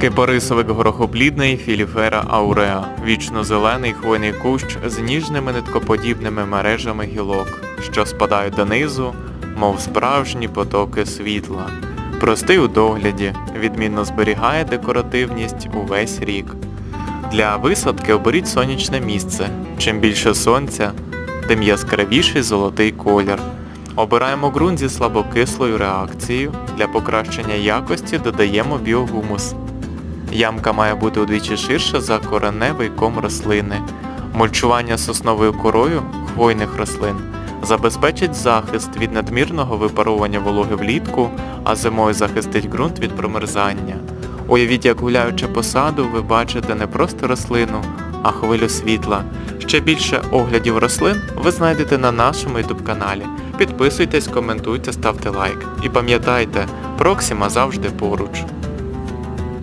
Кипарисовик горохоплідний філіфера ауреа, вічно зелений хвойний кущ з ніжними ниткоподібними мережами гілок, що спадають донизу, мов справжні потоки світла. Простий у догляді, відмінно зберігає декоративність увесь рік. Для висадки оберіть сонячне місце. Чим більше сонця, тим яскравіший золотий колір. Обираємо ґрунт зі слабокислою реакцією. Для покращення якості додаємо біогумус. Ямка має бути удвічі ширша за кореневий ком рослини. Мульчування сосновою корою хвойних рослин забезпечить захист від надмірного випаровування вологи влітку, а зимою захистить ґрунт від промерзання. Уявіть, як гуляючи по саду, ви бачите не просто рослину, а хвилю світла. Ще більше оглядів рослин ви знайдете на нашому YouTube каналі. Підписуйтесь, коментуйте, ставте лайк. І пам'ятайте, Проксима завжди поруч.